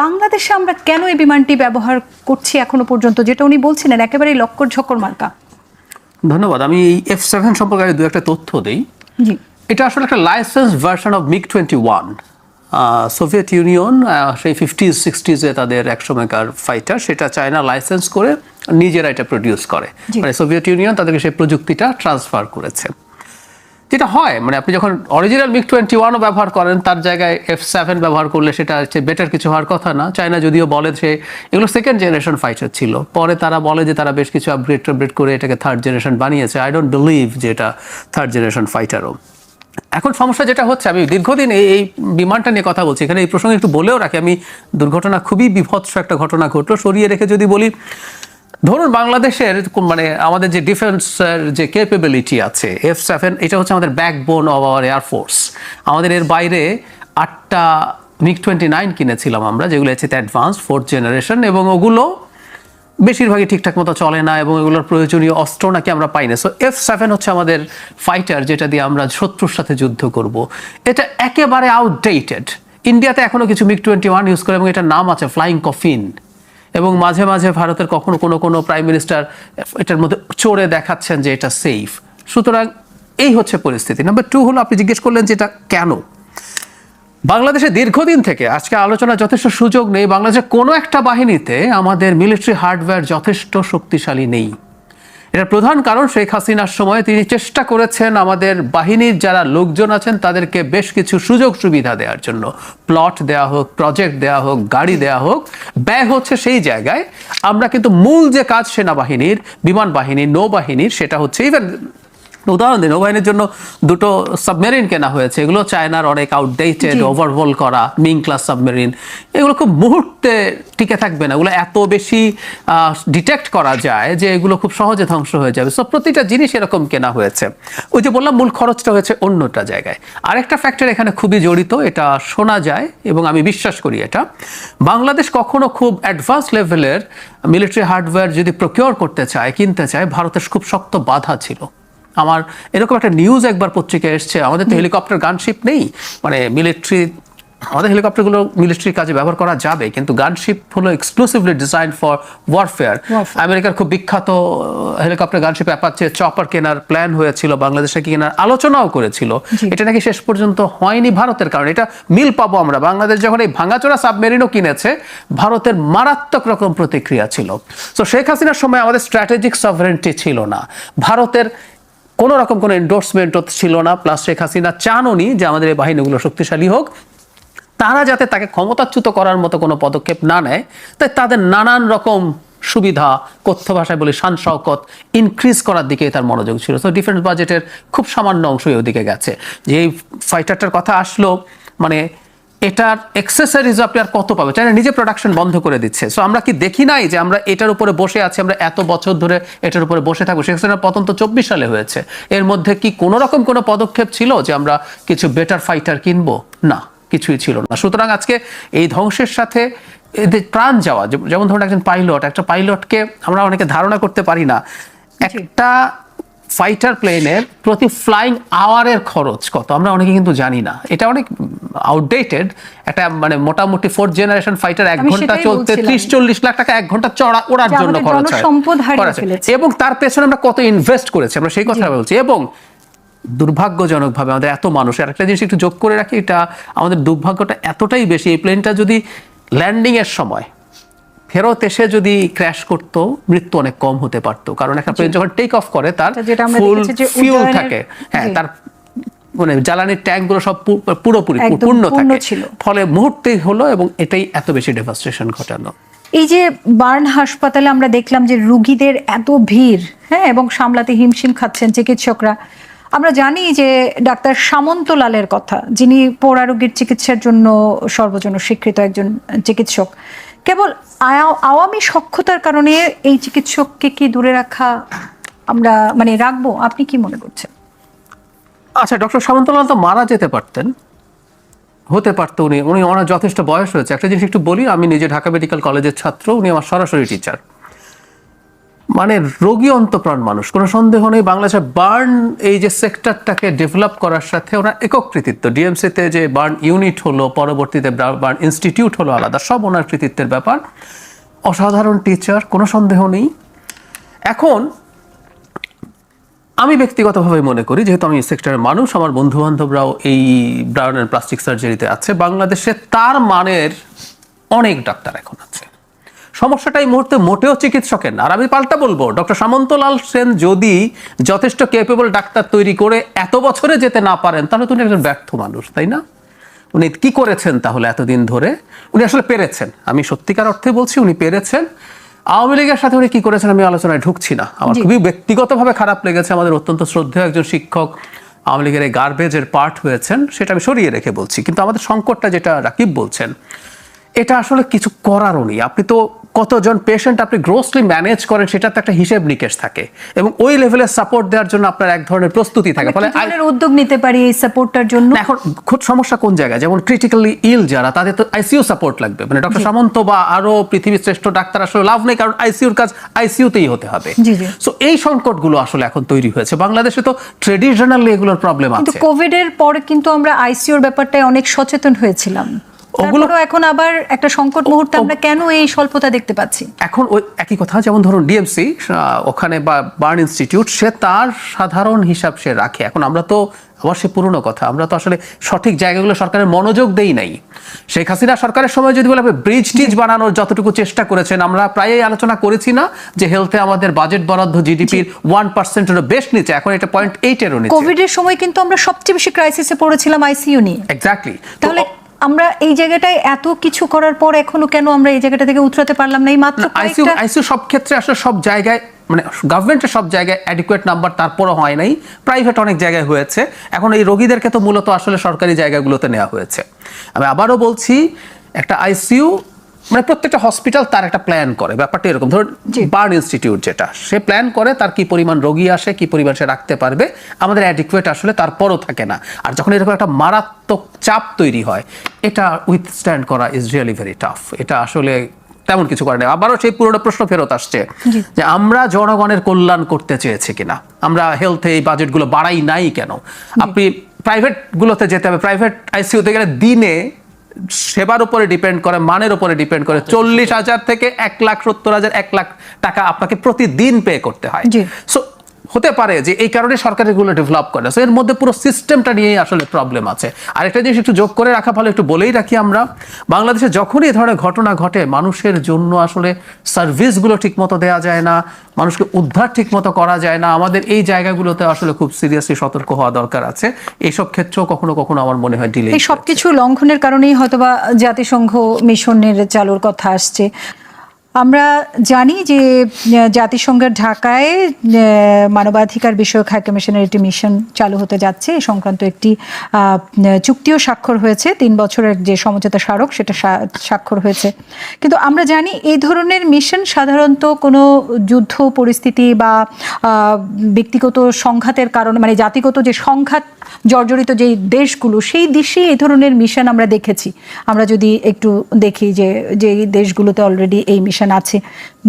বাংলাদেশে আমরা কেন এই বিমানটি ব্যবহার করছি এখনও পর্যন্ত? যেটা উনি বলছিলেন একেবারেই লক্কর ঝক্কর মার্কা। ধন্যবাদ। আমি এই এফ সেভেন সম্পর্কে দু একটা তথ্য দিই। এটা আসলে একটা licence version of MiG twenty one Soviet Union সেই ফিফটিজ সিক্সটিজে তাদের একসময়কার ফাইটার সেটা চায়না লাইসেন্স করে নিজেরা এটা প্রডিউস করে। মানে সোভিয়েত ইউনিয়ন তাদেরকে সেই প্রযুক্তিটা ট্রান্সফার করেছে। যেটা হয় মানে আপনি যখন অরিজিনাল মিগ টোয়েন্টি ওয়ানও ব্যবহার করেন, তার জায়গায় এফ সেভেন ব্যবহার করলে সেটা হচ্ছে বেটার কিছু হওয়ার কথা না। চায়না যদিও বলে সে এগুলো সেকেন্ড জেনারেশন ফাইটার ছিল, পরে তারা বলে যে তারা বেশ কিছু আপগ্রেড টাপগ্রেড করে এটাকে থার্ড জেনারেশন বানিয়েছে। আই ডোন্ট বিলিভ যে এটা থার্ড জেনারেশন ফাইটারও এখন সমস্যা যেটা হচ্ছে, আমি দীর্ঘদিন এই এই বিমানটা নিয়ে কথা বলছি, এখানে এই প্রসঙ্গে একটু বলেও রাখি, আমি দুর্ঘটনা খুবই বিভৎস একটা ঘটনা ঘটলো। সরিয়ে রেখে যদি বলি ধরুন বাংলাদেশের মানে আমাদের যে ডিফেন্সের যে ক্যাপেবিলিটি আছে এফ সেভেন এটা হচ্ছে আমাদের ব্যাকবোন অফ আওয়ার এয়ারফোর্স আমাদের এর বাইরে আটটা মিগ টোয়েন্টি নাইন কিনেছিলাম আমরা, যেগুলো হচ্ছে অ্যাডভান্স ফোর্থ জেনারেশন এবং ওগুলো বেশিরভাগই ঠিকঠাক মতো চলে না এবং এগুলোর প্রয়োজনীয় অস্ত্র নাকি আমরা পাই না। সো এফ সেভেন হচ্ছে আমাদের ফাইটার যেটা দিয়ে আমরা শত্রুর সাথে যুদ্ধ করব। এটা একেবারে আউটডেটেড ইন্ডিয়াতে এখনও কিছু মিগ টোয়েন্টি ওয়ান ইউজ করে এবং এটার নাম আছে ফ্লাইং কফিন এবং মাঝে মাঝে ভারতের কখনো কোনো কোনো প্রাইম মিনিস্টার এটার মধ্যে চড়ে দেখাচ্ছেন যে এটা সেফ সুতরাং এই হচ্ছে পরিস্থিতি। নাম্বার টু হলো, আপনি জিজ্ঞেস করলেন যে এটা কেন? বাংলাদেশে দীর্ঘদিন থেকে আজকে আলোচনা যথেষ্ট সুযোগ নেই। বাংলাদেশের কোনো একটা বাহিনীতে আমাদের মিলিটারি হার্ডওয়্যার যথেষ্ট শক্তিশালী নেই। এটার প্রধান কারণ শেখ হাসিনার সময় তিনি চেষ্টা করেছেন আমাদের বাহিনীর যারা লোকজন আছেন তাদেরকে বেশ কিছু সুযোগ সুবিধা দেওয়ার জন্য। প্লট দেওয়া হোক প্রজেক্ট দেওয়া হোক, গাড়ি দেওয়া হোক, ব্যয় হচ্ছে সেই জায়গায়। আমরা কিন্তু মূল যে কাজ সেনাবাহিনীর, বিমান বাহিনী, নৌবাহিনীর, সেটা হচ্ছে ইভেন উদাহরণ দিন নৌবাহিনীর জন্য দুটো সাবমেরিন কেনা হয়েছে। এগুলো চায়নার অনেক আউটডেটেড ওভারহোল করা মিং ক্লাস সাবমেরিন এগুলো খুব মুহূর্তে টিকে থাকবে না। এগুলো এত বেশি ডিটেক্ট করা যায় যে এগুলো খুব সহজে ধ্বংস হয়ে যাবে। সব প্রতিটা জিনিস এরকম কেনা হয়েছে। ওই যে বললাম মূল খরচটা হয়েছে অন্যটা জায়গায়। আরেকটা ফ্যাক্টর এখানে খুবই জড়িত এটা শোনা যায় এবং আমি বিশ্বাস করি এটা। বাংলাদেশ কখনো খুব অ্যাডভান্স লেভেলের মিলিটারি হার্ডওয়্যার যদি প্রকিওর করতে চায় কিনতে চায় ভারতের খুব শক্ত বাধা ছিল। আমার এরকম একটা নিউজ একবার পত্রিকায় এসছে আমাদের তো হেলিকপ্টার গানশিপ নেই। মানে মিলিটারি আমাদের হেলিকপ্টারগুলো মিলিটারি কাজে ব্যবহার করা যাবে কিন্তু গানশিপ হলো এক্সক্লুসিভলি ডিজাইন ফর ওয়ারফেয়ার আমেরিকার খুব বিখ্যাত হেলিকপ্টার গানশিপ অ্যাপাচে চপার কেনার প্ল্যান হয়েছিল বাংলাদেশে কেনার আলোচনাও করেছিল। এটা নাকি শেষ পর্যন্ত হয়নি ভারতের কারণে। এটা মিল পাবো আমরা। বাংলাদেশ যখন এই ভাঙাচোরা সাবমেরিনও কিনেছে ভারতের মারাত্মক রকম প্রতিক্রিয়া ছিল। তো শেখ হাসিনার সময় আমাদের স্ট্র্যাটেজিক সভারেন্টি ছিল না। ভারতের কোনো রকম কোনো এন্ডোর্সমেন্টও ছিল না। প্লাস শেখ হাসিনা চাননি যে আমাদের এই বাহিনীগুলো শক্তিশালী হোক। তারা যাতে তাকে ক্ষমতাচ্যুত করার মতো কোনো পদক্ষেপ না নেয়, তাই তাদের নানান রকম সুবিধা, কথ্য ভাষায় বলি শান শওকত ইনক্রিজ করার দিকে তার মনোযোগ ছিল। তো ডিফেন্স বাজেটের খুব সামান্য অংশই ওদিকে গেছে। যে ফাইটারটার কথা আসলো মানে এটার এক্সেসরিজ আপনি আর কত পাবে চাইনা নিজে প্রোডাকশন বন্ধ করে দিচ্ছে। সো আমরা কি দেখি নাই যে আমরা এটার উপরে বসে আছি আমরা এত বছর ধরে এটার উপরে বসে থাকব? শেখ হাসিনার পতন তো চব্বিশ সালে হয়েছে। এর মধ্যে কি কোনো রকম কোনো পদক্ষেপ ছিল যে আমরা কিছু বেটার ফাইটার কিনবো? না কিছুই ছিল না। সুতরাং আজকে এই ধ্বংসের সাথে এদের প্রাণ যাওয়া যেমন ধরুন একজন পাইলট একটা পাইলটকে আমরা অনেকে ধারণা করতে পারি না। একটা ফাইটার প্লেনের প্রতি ফ্লাইং আওয়ারের খরচ কত? আমরা অনেকে কিন্তু জানি না। এটা অনেক আউটডেটেড একটা মানে মোটামুটি ফোর্থ জেনারেশন ফাইটার এক ঘণ্টা চলতে ত্রিশ চল্লিশ লাখ টাকা এক ঘণ্টা চড়া ওড়ার জন্য খরচ হয়। এবং তার পেছনে আমরা কত ইনভেস্ট করেছি আমরা সেই কথা বলছি। এবং দুর্ভাগ্যজনকভাবে আমাদের এত মানুষ আর একটা জিনিস একটু যোগ করে রাখি এটা আমাদের দুর্ভাগ্যটা এতটাই বেশি এই প্লেনটা যদি ল্যান্ডিং এর সময় ফেরত এসে যদি ক্র্যাশ করতো মৃত্যু অনেক কম হতে পারতো। কারণ একটা প্লেন যখন টেক অফ করে তার ফুল ফিউল থাকে। হ্যাঁ তার মানে জ্বালানির ট্যাঙ্কগুলো সব পুরোপুরি পূর্ণ থাকে। ফলে মুহূর্তেই হলো এবং এটাই এত বেশি ডেভাস্টেশন ঘটানো। এই যে বার্ন হাসপাতালে আমরা দেখলাম যে রুগীদের এত ভিড় হ্যাঁ এবং সামলাতে হিমশিম খাচ্ছেন চিকিৎসকরা। আমরা জানি যে ডাক্তার সামন্ত লালের কথা যিনি পোড়া রোগীর চিকিৎসার জন্য সর্বজন স্বীকৃত একজন চিকিৎসক। কেবল আওয়ামী সক্ষতার কারণে এই চিকিৎসককে কি দূরে রাখা আমরা মানে রাখব? আপনি কি মনে করছেন? আচ্ছা ডক্টর সামন্তলাল তো মারা যেতে পারতেন। হতে পারতো উনি। উনি ওনার যথেষ্ট বয়স হয়েছে একটা জিনিস একটু বলি, আমি নিজে ঢাকা মেডিকেল কলেজের ছাত্র, উনি আমার সরাসরি টিচার মানে রোগী অন্তপ্রাণ মানুষ, কোনো সন্দেহ নেই। বাংলাদেশের বার্ন এই যে সেক্টরটাকে ডেভেলপ করার সাথে ওরা একক কৃতিত্ব। ডিএমসিতে যে বার্ন ইউনিট হলো, পরবর্তীতে বার্ন ইনস্টিটিউট হলো আলাদা, সব ওনার কৃতিত্বের ব্যাপার। অসাধারণ টিচার, কোনো সন্দেহ নেই। এখন আমি ব্যক্তিগতভাবে মনে করি, যেহেতু আমি সেক্টরের মানুষ, আমার বন্ধু বান্ধবরাও এই ব্রাউন প্লাস্টিক সার্জারিতে আছে, বাংলাদেশে তার মানের অনেক ডাক্তার এখন আছে। সমস্যাটা এই মুহূর্তে মোটেও চিকিৎসকের না। আর আমি পাল্টা বলব ডক্টর সামন্তলাল সেন যদি যথেষ্ট কেপেবল ডাক্তার তৈরি করে এত বছরে যেতে না পারেন তাহলে তো উনি একজন ব্যর্থ মানুষ তাই না? উনি কি করেছেন তাহলে এতদিন ধরে? উনি আসলে পেরেছেন। আমি সত্যিকার অর্থে বলছি উনি পেরেছেন। আওয়ামী লীগের সাথে উনি কি করেছেন আমি আলোচনায় ঢুকছি না। আমার। খুবই ব্যক্তিগতভাবে খারাপ লেগেছে। আমাদের অত্যন্ত শ্রদ্ধেয় একজন শিক্ষক আওয়ামী লীগের এই গার্বেজের পার্ট হয়েছেন সেটা আমি সরিয়ে রেখে বলছি। কিন্তু আমাদের সংকটটা যেটা রাকিব বলছেন এটা আসলে কিছু করারও নেই। আপনি তো কতজন পেশেন্ট আপনি গ্রোসলি ম্যানেজ করেন সেটা তো একটা হিসেব নিকেশ থাকে। এবং ওই লেভেলের সাপোর্ট দেওয়ার জন্য আপনার এক ধরনের প্রস্তুতি থাকে। ফলে কি উদ্যোগ নিতে পারি এই সাপোর্টটার জন্য? এখন খুব সমস্যা কোন জায়গায়? যেমন ক্রিটিক্যালি ইল যারা তাদের তো আইসিইউ সাপোর্ট লাগবে। মানে ডক্টর সামন্ত বা আরও পৃথিবীর শ্রেষ্ঠ ডাক্তার আসলে লাভ নেই কারণ আইসিইউর কাজ আইসিইউতেই হতে হবে। জি, জি। সো এই সংকটগুলো আসলে এখন তৈরি হয়েছে। বাংলাদেশে তো ট্রেডিশনালি এগুলোর প্রবলেম আছে কিন্তু কোভিড এর পরে কিন্তু আমরা আইসিইউর ব্যাপারটায় অনেক সচেতন হয়েছিলাম। ওগুলো- এখন আবার একটা সংকট মুহূর্তে আমরা কেন এই স্বল্পতা দেখতে পাচ্ছি? এখন ওই একই কথা যেমন ধরুন ডিএমসি ওখানে বা বার্ন ইনস্টিটিউট সে তার সাধারণ হিসাব সে রাখে। এখন আমরা তো আবার সে পুরনো কথা আমরা তো আসলে সঠিক জায়গাগুলো সরকারের মনোযোগ দেই নাই। শেখ হাসিনা সরকারের সময় যদি বলে ব্রিজ টিজ বানানোর যতটুকু চেষ্টা করেছেন আমরা প্রায়ই আলোচনা করেছি না যে হেলথে আমাদের বাজেট বরাদ্দ জিডিপির ওয়ান পার্সেন্টেরও বেশ নিচে এখন এটা পয়েন্ট এইটেরও নিচে। কোভিড এর সময় কিন্তু আমরা সবচেয়ে বেশি ক্রাইসিসে পড়েছিলাম আইসিইউ নিয়ে। এক্স্যাক্টলি তাহলে আমরা এই জায়গাটায় এত কিছু করার পর এখনও কেন আমরা এই জায়গাটা থেকে উতরাতে পারলাম না? এই মাত্র আইসিইউ আইসিইউ সব ক্ষেত্রে আসলে সব জায়গায় মানে গভর্নমেন্টের সব জায়গায় অ্যাডিকুয়েট নাম্বার তারপরও হয় নাই। প্রাইভেট অনেক জায়গায় হয়েছে। এখন এই রোগীদেরকে তো মূলত আসলে সরকারি জায়গাগুলোতে নেওয়া হয়েছে। আমি আবারও বলছি একটা আইসিইউ মানে প্রত্যেকটা হসপিটাল তার একটা প্ল্যান করে ব্যাপারটা এরকম। ধরুন। বার্ন ইনস্টিটিউট যেটা সে প্ল্যান করে তার কি পরিমাণ রোগী আসে কি পরিমাণ সে রাখতে পারবে আমাদের অ্যাডিকুয়েট আসলে তারপরও থাকে না। আর যখন এরকম একটা মারাত্মক চাপ তৈরি হয় এটা উইথস্ট্যান্ড করা ইজ রিয়েলি ভেরি টাফ এটা আসলে তেমন কিছু করে না। আবারও সেই পুরোটা প্রশ্ন ফেরত আসছে যে আমরা জনগণের কল্যাণ করতে চেয়েছি কিনা? আমরা হেলথে এই বাজেটগুলো বাড়াই নাই কেন? আপনি প্রাইভেট গুলোতে যেতে হবে প্রাইভেট আইসিইউতে গেলে দিনে সেবার উপরে ডিপেন্ড করে মানের উপরে ডিপেন্ড করে চল্লিশ হাজার থেকে এক লাখ সত্তর হাজার এক লাখ টাকা আপনাকে প্রতিদিন পে করতে হয়। সো হতে পারে যে এই কারণে সরকার এগুলো ডেভেলপ করে। সো এর মধ্যে পুরো সিস্টেমটা নিয়েই আসলে প্রবলেম আছে। আর একটা জিনিস একটু যোগ করে রাখা ভালো একটু বলেই রাখি আমরা বাংলাদেশে যখনই এই ধরনের ঘটনা ঘটে মানুষের জন্য আসলে সার্ভিসগুলো ঠিকমতো দেওয়া যায় না মানুষকে উদ্ধার ঠিকমতো করা যায় না আমাদের এই জায়গাগুলোতে আসলে খুব সিরিয়াসলি সতর্ক হওয়া দরকার আছে। এইসব ক্ষেত্রেও কখনো কখনো আমার মনে হয় ডিলে এই সবকিছু লঙ্ঘনের কারণেই হয়তোবা জাতিসংঘ মিশনের চালুর কথা আসছে। আমরা জানি যে জাতিসংঘের ঢাকায় মানবাধিকার বিষয়ক হাই কমিশনের একটি মিশন চালু হতে যাচ্ছে। এই সংক্রান্ত একটি চুক্তিও স্বাক্ষর হয়েছে। তিন বছরের যে সমঝোতা স্মারক, সেটা স্বাক্ষর হয়েছে। কিন্তু আমরা জানি এই ধরনের মিশন সাধারণত কোনো যুদ্ধ পরিস্থিতি বা ব্যক্তিগত সংঘাতের কারণে মানে জাতিগত যে সংঘাত জর্জরিত যে দেশগুলো, সেই দেশে এই ধরনের মিশন আমরা দেখেছি। আমরা যদি একটু দেখি যে যে দেশগুলোতে অলরেডি এই মিশন আছে।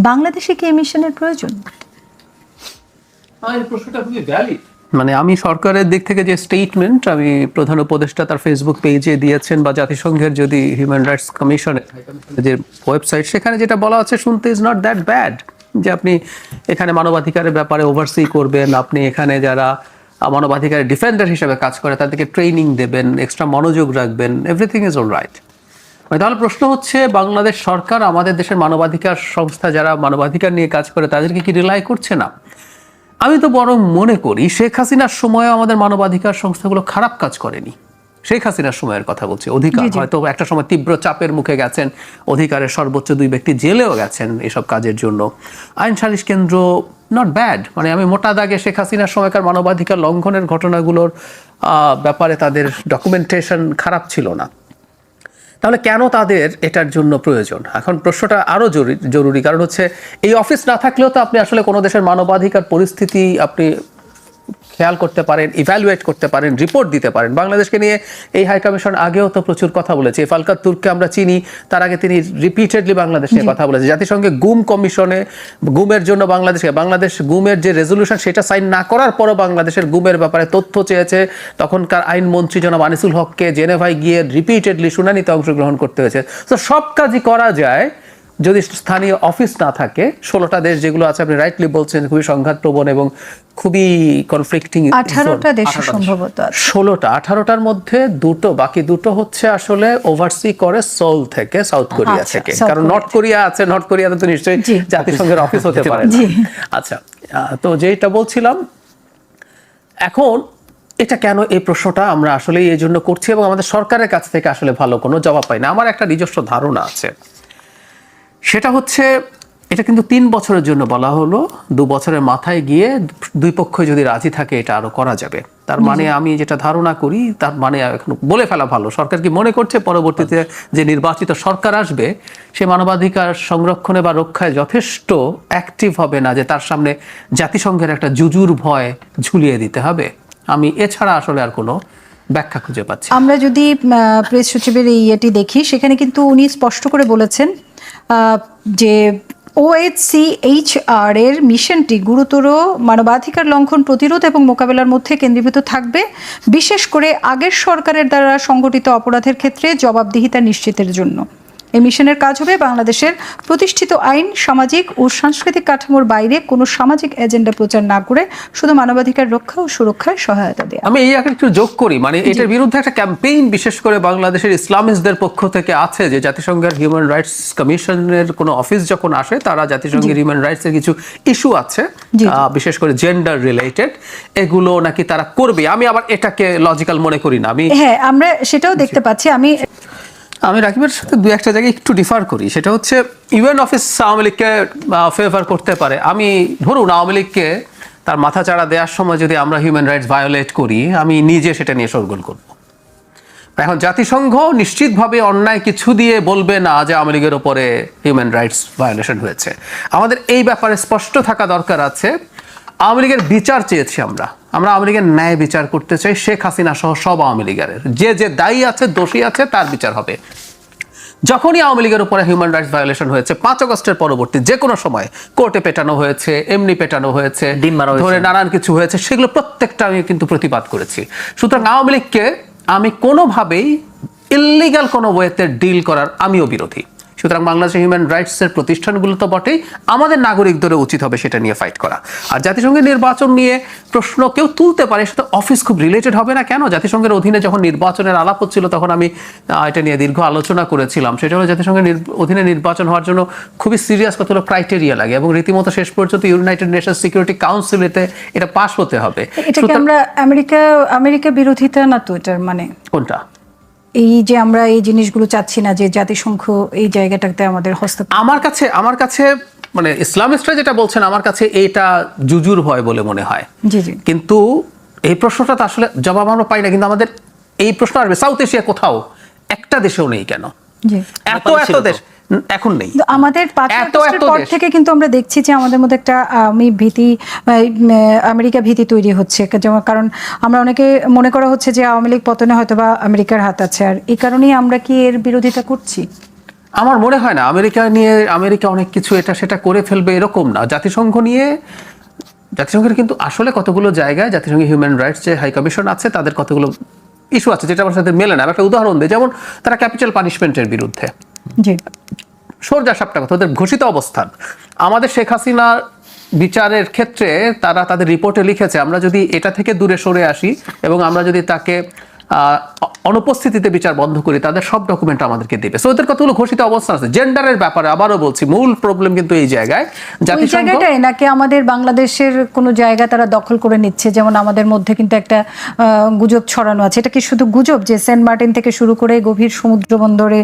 বাংলাদেশে কি এই মিশনের প্রয়োজন? মানে আমি সরকারের দিক থেকে যে স্টেটমেন্ট আমি প্রধান উপদেষ্টা তার ফেসবুক পেজে দিয়েছেন বা জাতিসংঘের যদি হিউম্যান রাইটস কমিশনের যে ওয়েবসাইট সেখানে যেটা বলা আছে শুনতে ইজ নট দ্যাট ব্যাড যে আপনি এখানে মানবাধিকারের ব্যাপারে ওভারসি করবেন আপনি এখানে যারা মানবাধিকারের ডিফেন্ডার হিসেবে কাজ করে তাদেরকে ট্রেনিং দেবেন এক্সট্রা মনোযোগ রাখবেন এভরিথিং ইজ অল রাইট তাহলে প্রশ্ন হচ্ছে বাংলাদেশ সরকার আমাদের দেশের মানবাধিকার সংস্থা যারা মানবাধিকার নিয়ে কাজ করে তাদেরকে কি রিলাই করছে না? আমি তো বরং মনে করি শেখ হাসিনার সময় আমাদের মানবাধিকার সংস্থাগুলো খারাপ কাজ করেনি। শেখ হাসিনার সময়ের কথা বলছি অধিকার। হয়তো একটা সময় তীব্র চাপের মুখে গেছেন অধিকারের সর্বোচ্চ দুই ব্যক্তি জেলেও গেছেন এসব কাজের জন্য। আইন সালিশ কেন্দ্র নট ব্যাড মানে আমি মোটা দাগে শেখ হাসিনার সময়কার মানবাধিকার লঙ্ঘনের ঘটনাগুলোর আহ, ব্যাপারে তাদের ডকুমেন্টেশন খারাপ ছিল না। তাহলে কেন তাদের এটার জন্য প্রয়োজন? এখন প্রশ্নটা আরও জরুরি জরুরি। কারণ হচ্ছে, এই অফিস না থাকলেও তো আপনি আসলে কোনো দেশের মানবাধিকার পরিস্থিতি আপনি খেয়াল করতে পারেন ইভ্যালুয়েট করতে পারেন রিপোর্ট দিতে পারেন। বাংলাদেশকে নিয়ে এই হাই কমিশন আগেও তো প্রচুর কথা বলেছে। ফালকাত তুর্ককে আমরা চিনি তার আগে তিনি রিপিটেডলি বাংলাদেশ নিয়ে কথা বলেছে। জাতিসংঘে গুম কমিশনে গুমের জন্য বাংলাদেশকে বাংলাদেশ গুমের যে রেজলিউশন সেটা সাইন না করার পরও বাংলাদেশের গুমের ব্যাপারে তথ্য চেয়েছে। তখনকার আইনমন্ত্রী জনাব আনিসুল হককে জেনেভায় গিয়ে রিপিটেডলি শুনানিতে অংশগ্রহণ করতে হয়েছে। তো সব কাজই করা যায় যদি স্থানীয় অফিস না থাকে ষোলোটা দেশ যেগুলো আছে আপনি রাইটলি বলছেন খুবই সংঘাতপ্রবণ এবং খুবই কনফ্লিক্টিং আঠারোটা দেশে সম্ভবত ষোলোটা আঠারোটার মধ্যে দুটো বাকি দুটো হচ্ছে আসলে ওভারসি করে সোল থেকে সাউথ কোরিয়া আচ্ছা, থেকে। কারণ নর্থ কোরিয়া আছে নর্থ কোরিয়াতে তো নিশ্চয়ই জাতিসংঘের অফিস হতে পারে আচ্ছা আহ, তো যেটা বলছিলাম এখন এটা কেন এই প্রশ্নটা আমরা আসলে এই জন্য করছি এবং আমাদের সরকারের কাছ থেকে আসলে ভালো কোনো জবাব পাই না। আমার একটা নিজস্ব ধারণা আছে। সেটা হচ্ছে এটা কিন্তু তিন বছরের জন্য বলা হলো দু বছরের মাথায় গিয়ে দুই পক্ষ যদি রাজি থাকে এটা আরও করা যাবে। তার মানে আমি যেটা ধারণা করি তার মানে এখন বলে ফেলা ভালো। সরকার কি মনে করছে পরবর্তীতে যে নির্বাচিত সরকার আসবে সে মানবাধিকার সংরক্ষণে বা রক্ষায় যথেষ্ট অ্যাক্টিভ হবে না যে তার সামনে জাতিসংঘের একটা জুজুর ভয় ঝুলিয়ে দিতে হবে? আমি এছাড়া আসলে আর কোনো ব্যাখ্যা খুঁজে পাচ্ছি আমরা যদি প্রেস সচিবের এই ইয়েটি দেখি সেখানে কিন্তু উনি স্পষ্ট করে বলেছেন যে ওএইচসিএইচআর এর মিশনটি গুরুতর মানবাধিকার লঙ্ঘন প্রতিরোধ এবং মোকাবেলার মধ্যে কেন্দ্রীভূত থাকবে, বিশেষ করে আগের সরকারের দ্বারা সংগঠিত অপরাধের ক্ষেত্রে জবাবদিহিতা নিশ্চিতের জন্য। এই মিশনের কাজ হবে বাংলাদেশের প্রতিষ্ঠিত আইন সামাজিক ও সাংস্কৃতিক কাঠামোর বাইরে কোনো সামাজিক এজেন্ডা প্রচার না করে শুধু মানবাধিকার রক্ষা ও সুরক্ষায় সহায়তা দেওয়া আমি এই আগে একটু যোগ করি মানে এটার বিরুদ্ধে একটা ক্যাম্পেইন বিশেষ করে বাংলাদেশের ইসলামিস্টদের পক্ষ থেকে আছে যে জাতিসংঘের হিউম্যান রাইটস কমিশনের কোনো অফিস যখন আসে তারা জাতিসংঘের হিউম্যান রাইটসের কিছু ইস্যু আছে বিশেষ করে জেন্ডার রিলেটেড এগুলো নাকি তারা করবে। আমি আবার এটাকে লজিক্যাল মনে করি না আমি হ্যাঁ আমরা সেটাও দেখতে পাচ্ছি। আমি আমি রাকিবের সাথে দু একটা জায়গায় একটু ডিফার করি। সেটা হচ্ছে ইউএন অফিস আওয়ামী লীগকে ফেভার করতে পারে। আমি, ধরুন, আওয়ামী লীগকে তার মাথা চাড়া দেওয়ার সময় যদি আমরা হিউম্যান রাইটস ভায়োলেট করি, আমি নিজে সেটা নিয়ে সরগোল করব। এখন জাতিসংঘ নিশ্চিতভাবে অন্যায় কিছু দিয়ে বলবে না যে আওয়ামী লীগের ওপরে হিউম্যান রাইটস ভায়োলেশন হয়েছে। আমাদের এই ব্যাপারে স্পষ্ট থাকা দরকার আছে। আওয়ামী লীগের বিচার চেয়েছি আমরা। আমরা আওয়ামী লীগের ন্যায় বিচার করতে চাই শেখ হাসিনা সহ সব আওয়ামী লীগের। যে যে দায়ী আছে দোষী আছে তার বিচার হবে। যখনই আওয়ামী লীগের উপরে হিউম্যান রাইটস ভায়োলেশন হয়েছে পাঁচ আগস্টের পরবর্তী যে কোনো সময় কোর্টে পেটানো হয়েছে এমনি পেটানো হয়েছে ডিম মারা হয়েছে। ধরে নানান কিছু হয়েছে সেগুলো প্রত্যেকটা আমি কিন্তু প্রতিবাদ করেছি। সুতরাং আওয়ামী লীগকে আমি কোনোভাবেই ইল্লিগাল কোনো ওয়েতে ডিল করার আমিও বিরোধী। সুতরাং বাংলাদেশের হিউম্যান রাইটসের প্রতিষ্ঠানগুলো তো বটেই আমাদের নাগরিকদেরও উচিত হবে সেটা নিয়ে ফাইট করা। আর জাতিসংঘের নির্বাচন নিয়ে প্রশ্ন কেউ তুলতে পারে সেটা অফিস খুব রিলেটেড হবে না কেন? জাতিসংঘের অধীনে যখন নির্বাচনের আলাপ হচ্ছিল তখন আমি এটা নিয়ে দীর্ঘ আলোচনা করেছিলাম। সেটা হলো জাতিসংঘের অধীনে নির্বাচন হওয়ার জন্য খুবই সিরিয়াস কতগুলো ক্রাইটেরিয়া লাগে এবং রীতিমতো শেষ পর্যন্ত ইউনাইটেড নেশন সিকিউরিটি কাউন্সিলেতে এটা পাশ হতে হবে। এটা কি আমরা আমেরিকা আমেরিকা বিরোধিতা না তো এটার মানে? কোনটা? এই যে আমরা এই জিনিসগুলো চাচ্ছি না যে জাতিসংঘ এই জায়গাটাতে আমাদের হস্তক্ষেপ আমার কাছে আমার কাছে মানে ইসলামিস্টরা যেটা বলছেন আমার কাছে এটা জুজুর ভয় বলে মনে হয়। জি জি। কিন্তু এই প্রশ্নটা তো আসলে জবাব আমরা পাই না কিন্তু আমাদের এই প্রশ্ন আসবে। সাউথ এশিয়া কোথাও একটা দেশেও নেই কেন? জি। এত এত দেশ এখন নেই। আমাদের পর থেকে কিন্তু আমরা দেখছি যে আমাদের মধ্যে একটা আমি ভীতি আমেরিকা ভীতি তৈরি হচ্ছে। যেমন কারণ আমরা অনেকে মনে করা হচ্ছে যে আওয়ামী লীগ পতনে হয়তো বা আমেরিকার হাত আছে। আর এই কারণেই আমরা কি এর বিরোধিতা করছি? আমার মনে হয় না। আমেরিকা নিয়ে আমেরিকা অনেক কিছু এটা সেটা করে ফেলবে এরকম না। জাতিসংঘ নিয়ে জাতিসংঘের কিন্তু আসলে কতগুলো জায়গায় জাতিসংঘের হিউম্যান রাইটস যে হাই কমিশন আছে তাদের কতগুলো ইস্যু আছে যেটা আমার সাথে মেলে না। একটা উদাহরণ দিই। যেমন তারা ক্যাপিটাল পানিশমেন্টের বিরুদ্ধে। সোজা সাপটা কথা, ওদের ঘোষিত অবস্থান। আমাদের শেখ হাসিনার বিচারের ক্ষেত্রে তারা তাদের রিপোর্টে লিখেছে, আমরা যদি এটা থেকে দূরে সরে আসি এবং আমরা যদি তাকে অনুপস্থিতিতে বিচার বন্ধ করে তাদের সব ডকুমেন্ট আমাদেরকে দিবে। সো ওদের কতগুলো ঘোষিত অবস্থান আছে? জেন্ডারের ব্যাপারে আবারও বলছি মূল প্রবলেম কিন্তু এই জায়গায়। ওই জাতিসংঘ নাকি আমাদের বাংলাদেশের কোনো জায়গা তারা দখল করে নিচ্ছে যেমন আমাদের মধ্যে কিন্তু একটা গুজব ছড়ানো আছে। এটা কি শুধু গুজব যে সেন্ট মার্টিন থেকে শুরু করে গভীর সমুদ্র বন্দরে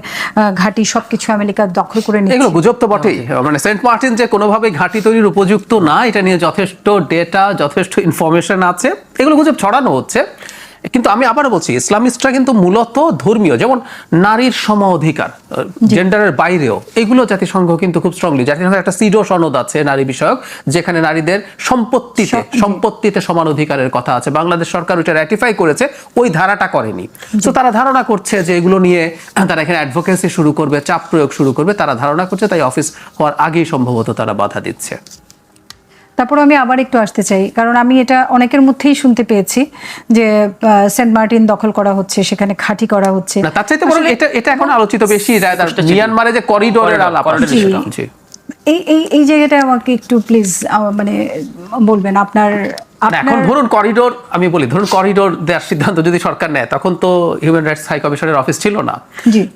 ঘাঁটি সবকিছু আমেরিকা দখল করে নিচ্ছে? এগুলো গুজব তো বটেই। মানে সেন্ট মার্টিন যে কোনোভাবে ঘাঁটি তৈরির উপযুক্ত না এটা নিয়ে যথেষ্ট ডেটা যথেষ্ট ইনফরমেশন আছে। এগুলো গুজব ছড়ানো হচ্ছে। কিন্তু আমি আবার বলছি ইসলামিস্টরা কিন্তু মূলত ধর্মীয় যেমন নারীর সম অধিকার জেন্ডারের বাইরেও। এগুলো জাতিসংঘ কিন্তু খুব স্ট্রংলি জাতিসংঘের একটা সিডো সনদ আছে নারী বিষয়ক যেখানে নারীদের সম্পত্তিতে সম্পত্তিতে সমান অধিকারের কথা আছে। বাংলাদেশ সরকার ওইটা র্যাটিফাই করেছে ওই ধারাটা করেনি। তো তারা ধারণা করছে যে এগুলো নিয়ে তারা এখানে অ্যাডভোকেসি শুরু করবে চাপ প্রয়োগ শুরু করবে তারা ধারণা করছে তাই অফিস হওয়ার আগেই সম্ভবত তারা বাধা দিচ্ছে। তারপর আমি আবার একটু আসতে চাই কারণ আমি এটা অনেকের মধ্যেই শুনতে পেয়েছি যে সেন্ট মার্টিন দখল করা হচ্ছে সেখানে খাঁটি করা হচ্ছে। তার চাইতে বরং এটা এটা এখন আলোচিত বেশি মিয়ানমারে যে করিডোরের আলাপ এই এই এই জায়গাটা আমাকে একটু প্লিজ মানে বলবেন আপনার এখন ধরুন করিডোর আমি বলি ধরুন করিডোর দেওয়ার সিদ্ধান্ত যদি সরকার নেয় তখন তো হিউম্যান রাইটস হাই কমিশনের অফিস ছিল না।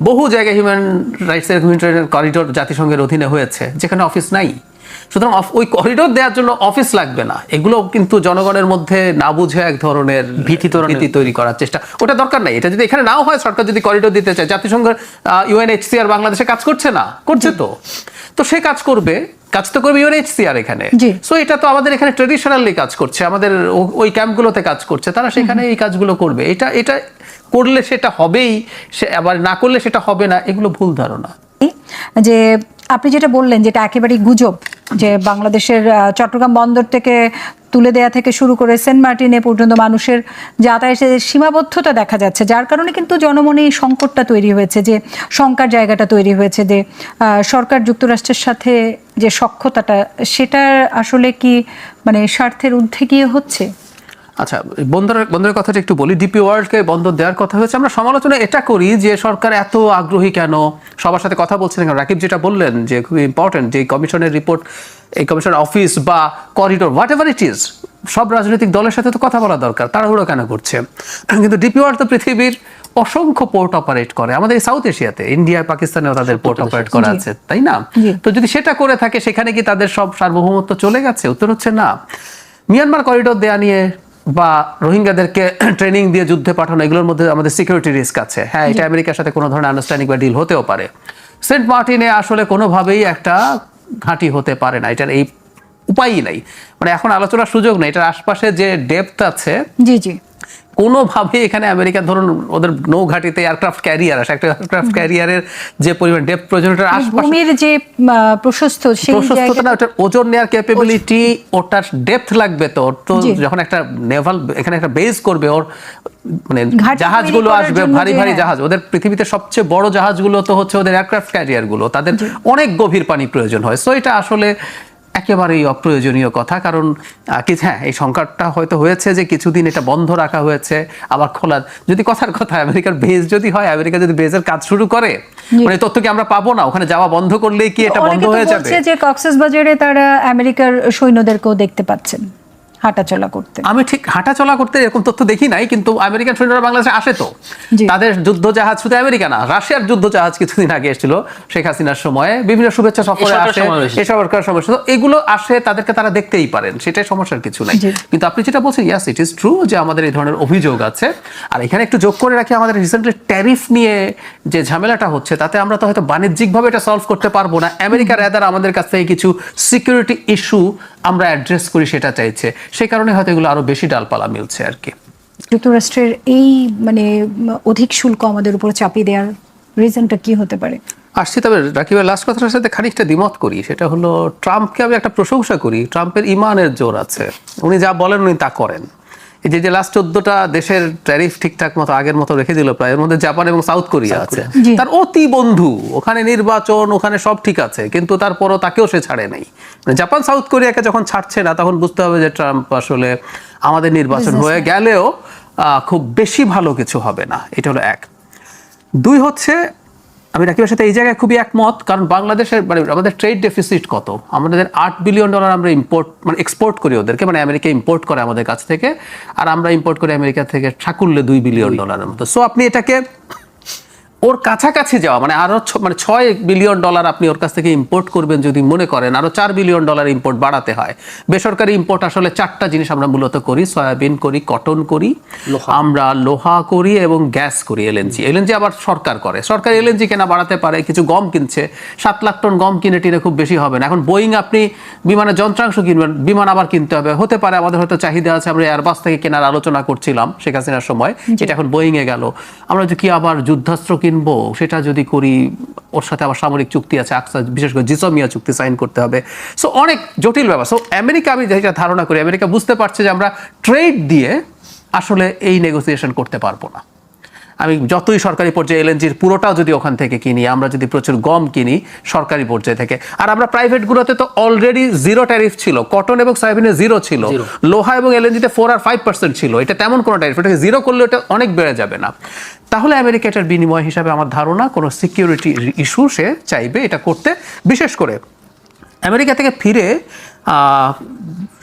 বহু জায়গায় হিউম্যান রাইটস করিডোর জাতিসংঘের অধীনে হয়েছে যেখানে অফিস নাই। সুতরাং ওই করিডোর দেওয়ার জন্য অফিস লাগবে না। এগুলো কিন্তু জনগণের মধ্যে না বুঝে এক ধরনের ভীতি ভীতি তৈরি করার চেষ্টা। ওটা দরকার নাই। এটা যদি এখানে নাও হয় সরকার যদি করিডোর দিতে চায়। জাতিসংঘের ইউএনএইচসিআর বাংলাদেশে কাজ করছে না? করছে তো। তো সে কাজ করবে। কাজ তো করবে ইউএনএইচসিআর এখানে। সো এটা তো আমাদের এখানে ট্রেডিশনালি কাজ করছে। আমাদের ওই ক্যাম্পগুলোতে কাজ করছে। তারা সেখানে এই কাজগুলো করবে। এটা এটা করলে সেটা হবেই। সে আবার না করলে সেটা হবে না। এগুলো ভুল ধারণা। যে আপনি যেটা বললেন যেটা একেবারেই গুজব যে বাংলাদেশের চট্টগ্রাম বন্দর থেকে তুলে দেয়া থেকে শুরু করে সেন্ট মার্টিনে পর্যন্ত মানুষের যাতায়াতের সীমাবদ্ধতা দেখা যাচ্ছে, যার কারণে কিন্তু জনমনে এই সংকটটা তৈরি হয়েছে, যে শঙ্কার জায়গাটা তৈরি হয়েছে, যে সরকার যুক্তরাষ্ট্রের সাথে যে সক্ষতাটা সেটা আসলে কি মানে স্বার্থের ঊর্ধ্বে গিয়ে হচ্ছে? আচ্ছা বন্দরের বন্দরের কথাটা একটু বলি ডিপি ওয়ার্ল্ডকে বন্দর দেওয়ার কথা হয়েছে। আমরা সমালোচনা এটা করি যে সরকার এত আগ্রহী কেন? সবার সাথে কথা বলছেন কেন? রাকিব যেটা বললেন যে খুবই ইম্পর্টেন্ট যে কমিশনের রিপোর্ট এই কমিশনের অফিস বা corridor whatever it is সব রাজনৈতিক দলের সাথে তো কথা বলা দরকার তাড়াহুড়ো কেন করছে? কিন্তু ডিপি ওয়ার্ল্ড তো পৃথিবীর অসংখ্য পোর্ট অপারেট করে। আমাদের সাউথ এশিয়াতে ইন্ডিয়া পাকিস্তানেও তাদের পোর্ট অপারেট করা আছে তাই না? তো যদি সেটা করে থাকে সেখানে কি তাদের সব সার্বভৌমত্ব চলে গেছে? উত্তর হচ্ছে না। মিয়ানমার করিডোর দেয়া নিয়ে বা রোহিঙ্গাদেরকে ট্রেনিং দিয়ে যুদ্ধে পাঠানো এগুলোর মধ্যে আমাদের সিকিউরিটি রিস্ক আছে। হ্যাঁ এটা আমেরিকার সাথে কোনো ধরনের আন্ডারস্ট্যান্ডিং বা ডিল হতেও পারে। সেন্ট মার্টিনে আসলে কোনোভাবেই একটা ঘাঁটি হতে পারে না এটার এই উপায়ই নাই। মানে এখন আলোচনার সুযোগ নেই এটার আশপাশে যে ডেপথ আছে জি জি। কোনোভাবে এখানে আমেরিকা ধরুন ওদের নৌঘাটিতে এয়ারক্রাফট ক্যারিয়ার আসে। একটা এয়ারক্রাফট ক্যারিয়ারের যে পরিমাণ ডেপথ প্রয়োজন ওটার আশপাশে ভূমির যে প্রশস্ত সেই প্রশস্ততা না ওটার ওজন নেওয়ার ক্যাপাবিলিটি ওটার ডেপথ লাগবে তো। তো যখন একটা নেভাল এখানে একটা বেস করবে ওর মানে জাহাজগুলো আসবে ভারী ভারী হ্যাঁ। জাহাজ। ওদের পৃথিবীতে সবচেয়ে বড় জাহাজগুলো তো হচ্ছে ওদের এয়ারক্রাফট ক্যারিয়ারগুলো। তাদের অনেক গভীর পানি প্রয়োজন হয়। সো এটা আসলে একেবারেই অপ্রয়োজনীয় কথা কারণ হ্যাঁ এই সংকটটা হয়তো হয়েছে যে কিছুদিন এটা বন্ধ রাখা হয়েছে আবার খোলা যদি কথার কথা আমেরিকার বেজ যদি হয় আমেরিকা যদি বেজের কাজ শুরু করে মানে তথ্য কি আমরা পাবো না? ওখানে যাওয়া বন্ধ করলে কি এটা বন্ধ হয়ে যাবে? যে কক্সেস বাজারে তারা আমেরিকার সৈন্যদেরকেও দেখতে পাচ্ছেন। হাঁটাচলা করতে। আমি ঠিক হাঁটা চলা করতে এরকম তথ্য দেখি নাই কিন্তু আমেরিকান সৈন্যরা বাংলাদেশে আসে তো। তাদের যুদ্ধ জাহাজ শুধু আমেরিকা না রাশিয়ার যুদ্ধ জাহাজ কিছুদিন আগে এসেছিল শেখ হাসিনার সময়ে। বিভিন্ন শুভেচ্ছা সফরে আসে এই সমস্যা তো এগুলো আসে তাদেরকে তারা দেখতেই পারেন সেটাই সমস্যার কিছু নাই। কিন্তু আপনি যেটা বলছেন ইয়াস ইট ইজ ট্রু যে আমাদের এই ধরনের অভিযোগ আছে। আর এখানে একটু যোগ করে রাখি আমাদের রিসেন্টলি ট্যারিফ নিয়ে যে ঝামেলাটা হচ্ছে তাতে আমরা তো হয়তো বাণিজ্যিকভাবে এটা সলভ করতে পারব না। আমেরিকা রেদার আমাদের কাছ থেকে কিছু সিকিউরিটি ইস্যু আমরা অ্যাড্রেস করি সেটা চাইছে। সেই কারণে হয়তো এগুলো আরও বেশি ডালপালা মিলছে আর কি। যুক্তরাষ্ট্রের এই মানে অধিক শুল্ক আমাদের উপর চাপিয়ে দেওয়ার রিজনটা কি হতে পারে? আসছি তবে রাকিবের লাস্ট কথাটার সাথে খানিকটা দ্বিমত করি। সেটা হলো ট্রাম্পকে আমি একটা প্রশংসা করি। ট্রাম্পের ইমানের জোর আছে। উনি যা বলেন উনি তা করেন। যে যে লাস্ট চোদ্দটা দেশের ট্যারিফ ঠিকঠাক মতো আগের মতো রেখে দিল প্রায় এর মধ্যে জাপান এবং সাউথ কোরিয়া আছে। তার অতি বন্ধু ওখানে নির্বাচন ওখানে সব ঠিক আছে কিন্তু তারপরও তাকেও সে ছাড়ে নাই। মানে জাপান সাউথ কোরিয়াকে যখন ছাড়ছে না তখন বুঝতে হবে যে ট্রাম্প আসলে আমাদের নির্বাচন হয়ে গেলেও আহ, খুব বেশি ভালো কিছু হবে না। এটা হলো এক। দুই হচ্ছে আমি রাকিবের সাথে এই জায়গায় খুবই একমত কারণ বাংলাদেশের মানে আমাদের ট্রেড ডেফিসিট কত? আমাদের আট বিলিয়ন ডলার আমরা ইম্পোর্ট মানে এক্সপোর্ট করি ওদেরকে মানে আমেরিকা ইম্পোর্ট করে আমাদের কাছ থেকে আর আমরা ইম্পোর্ট করি আমেরিকা থেকে ঠাকুরলে দুই বিলিয়ন ডলারের মতো। সো আপনি এটাকে ওর কাছাকাছি যাওয়া মানে আরও ছ- মানে ছয় বিলিয়ন ডলার আপনি ওর কাছ থেকে ইম্পোর্ট করবেন যদি মনে করেন আরও চার বিলিয়ন ডলার ইম্পোর্ট বাড়াতে হয়। বেসরকারি ইম্পোর্ট আসলে চারটা জিনিস আমরা মূলত করি সয়াবিন করি কটন করি আমরা লোহা করি এবং গ্যাস করি এলএনজি এলএনজি আবার সরকার করে। সরকার এলএনজি কেনা বাড়াতে পারে কিছু গম কিনছে সাত লাখ টন গম কিনে টিনে খুব বেশি হবে না। এখন বোয়িং আপনি বিমানের যন্ত্রাংশ কিনবেন বিমান আবার কিনতে হবে। হতে পারে আমাদের হয়তো চাহিদা আছে আমরা এয়ারবাস থেকে কেনার আলোচনা করছিলাম শেখ হাসিনার সময় এটা এখন বোয়িং এ গেল। আমরা যদি কি আবার যুদ্ধাস্ত্র কিনবো সেটা যদি করি ওর সাথে আবার সামরিক চুক্তি আছে আকসা বিশেষ করে জিসমিয়া চুক্তি সাইন করতে হবে। সো অনেক জটিল ব্যাপার। সো আমেরিকা আমি যেটা ধারণা করি আমেরিকা বুঝতে পারছে যে আমরা ট্রেড দিয়ে আসলে এই নেগোসিয়েশন করতে পারব না। আমি যতই সরকারি পর্যায়ে এলএনজির পুরোটাও যদি ওখান থেকে কিনি আমরা যদি প্রচুর গম কিনি সরকারি পর্যায়ে থেকে। আর আমরা প্রাইভেটগুলোতে তো অলরেডি জিরো ট্যারিফ ছিল কটন এবং সয়াবিনে জিরো ছিল। লোহা এবং এলএনজিতে ফোর আর ফাইভ পার্সেন্ট ছিল। এটা তেমন কোনো ট্যারিফ এটাকে জিরো করলে এটা অনেক বেড়ে যাবে না। তাহলে আমেরিকা এটার বিনিময় হিসাবে আমার ধারণা কোনো সিকিউরিটি ইস্যু সে চাইবে এটা করতে, বিশেষ করে আমেরিকা থেকে ফিরে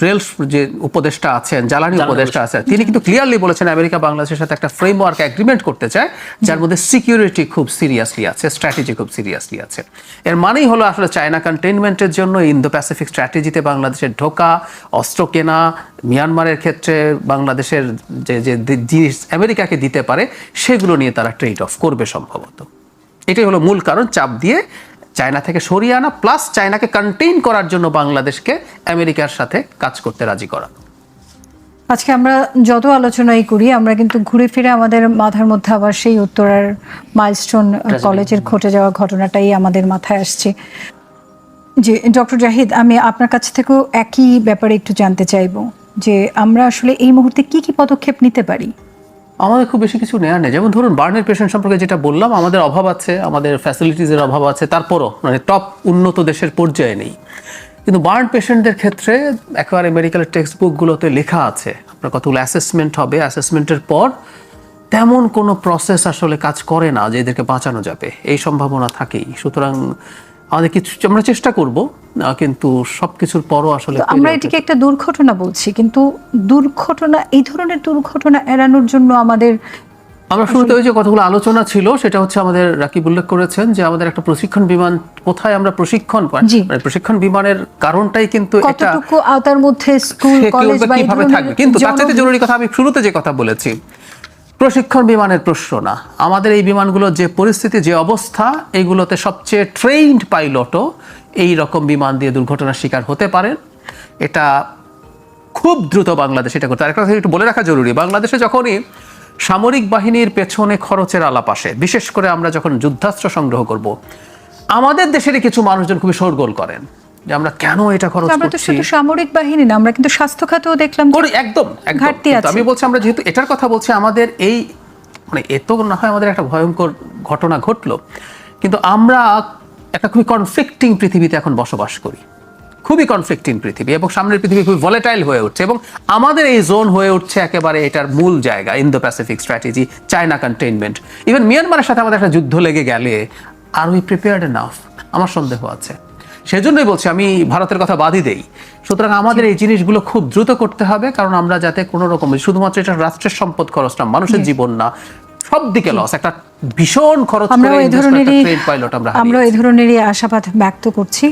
রেল যে উপদেষ্টা আছেন জ্বালানি উপদেষ্টা আছেন তিনি কিন্তু ক্লিয়ারলি বলেছেন আমেরিকা বাংলাদেশের সাথে একটা ফ্রেমওয়ার্ক এগ্রিমেন্ট করতে চায় যার মধ্যে সিকিউরিটি খুব সিরিয়াসলি আছে স্ট্র্যাটেজি খুব সিরিয়াসলি আছে। এর মানেই হলো আসলে চায়না কন্টেনমেন্টের জন্য ইন্দো প্যাসিফিক স্ট্র্যাটেজিতে বাংলাদেশের ঢোকা অস্ত্র কেনা মিয়ানমারের ক্ষেত্রে বাংলাদেশের যে যে জিনিস আমেরিকাকে দিতে পারে সেগুলো নিয়ে তারা ট্রেড অফ করবে সম্ভবত। এটাই হলো মূল কারণ চাপ দিয়ে চায়না থেকে সরিয়ে আনা প্লাস চায়নাকে কন্টেইন করার জন্য বাংলাদেশকে আমেরিকার সাথে কাজ করতে রাজি করা। আজকে আমরা যত আলোচনাই করি আমরা কিন্তু ঘুরে ফিরে আমাদের মাথার মধ্যে আবার সেই উত্তরার মাইলস্টোন কলেজের ঘটে যাওয়া ঘটনাটাই আমাদের মাথায় আসছে। যে ডক্টর জাহিদ আমি আপনার কাছ থেকেও একই ব্যাপারে একটু জানতে চাইব যে আমরা আসলে এই মুহূর্তে কি কি পদক্ষেপ নিতে পারি? আমাদের খুব বেশি কিছু নেওয়ার নেই। যেমন ধরুন বার্নের পেশেন্ট সম্পর্কে যেটা বললাম, আমাদের অভাব আছে, আমাদের ফ্যাসিলিটিসের অভাব আছে, তারপরও মানে টপ উন্নত দেশের পর্যায়ে নেই। কিন্তু বার্ন পেশেন্টদের ক্ষেত্রে একেবারে মেডিকেল টেক্সট বুকগুলোতে লেখা আছে, আপনার কতগুলো অ্যাসেসমেন্ট হবে অ্যাসেসমেন্টের পর তেমন কোনো প্রসেস আসলে কাজ করে না যে এদেরকে বাঁচানো যাবে। এই সম্ভাবনা থাকেই। সুতরাং আমাদের কিছু আমরা চেষ্টা করব কিন্তু সবকিছুর পরও আসলে আমরা এটিকে একটা দুর্ঘটনা বলছি কিন্তু দুর্ঘটনা এই ধরনের দুর্ঘটনা এড়ানোর জন্য আমাদের আমরা শুরুতে ওই যে কতগুলো আলোচনা ছিল সেটা হচ্ছে আমাদের রাকিব উল্লেখ করেছেন যে আমাদের একটা প্রশিক্ষণ বিমান কোথায় আমরা প্রশিক্ষণ মানে প্রশিক্ষণ বিমানের কারণটাই কিন্তু এটা কতটুকু আওতার মধ্যে স্কুল কলেজ বা কীভাবে থাকবে? কিন্তু তার চাইতে জরুরি কথা আমি শুরুতে যে কথা বলেছি প্রশিক্ষণ বিমানের প্রশ্ন না। আমাদের এই বিমানগুলো যে পরিস্থিতি, যে অবস্থা, এগুলোতে সবচেয়ে ট্রেইনড পাইলটও এই রকম বিমান দিয়ে দুর্ঘটনার শিকার হতে পারেন। এটা খুব দ্রুত বাংলাদেশ এটা করতে আর একটা কথা একটু বলে রাখা জরুরি, বাংলাদেশে যখনই সামরিক বাহিনীর পেছনে খরচের আলাপ আসে, বিশেষ করে আমরা যখন যুদ্ধাস্ত্র সংগ্রহ করব, আমাদের দেশেরই কিছু মানুষজন খুবই শোরগোল করেন। যে আমরা কেন এটা খরচ আমরা তো শুধু সামরিক বাহিনী না আমরা কিন্তু স্বাস্থ্য খাতেও দেখলাম একদম। ঘাটতি আছে। আমি বলছি আমরা যেহেতু এটার কথা বলছি আমাদের এই মানে এত না হয় আমাদের একটা ভয়ঙ্কর ঘটনা ঘটলো কিন্তু আমরা একটা খুবই কনফ্লিক্টিং পৃথিবীতে এখন বসবাস করি। খুবই কনফ্লিক্টিং পৃথিবী এবং সামনের পৃথিবী খুবই ভলেটাইল হয়ে উঠছে এবং আমাদের এই জোন হয়ে উঠছে একেবারে এটার মূল জায়গা Indo Pacific strategy China containment even মিয়ানমারের সাথে আমাদের একটা যুদ্ধ লেগে গেলে আর উই প্রিপেয়ার্ড এনাফ আমার সন্দেহ আছে। সেজন্যই বলছি আমি ভারতের কথা বাদই দেই। সুতরাং আমাদের এই জিনিসগুলো খুব দ্রুত করতে হবে কারণ আমরা যাতে কোনো রকম শুধুমাত্র এটা রাষ্ট্রের সম্পদ খরচ না মানুষের জীবন না সব দিকে লস একটা ভীষণ খরচ আমরা এই ধরনেরই আমরা এই ধরনেরই আশাবাদ ব্যক্ত করছি।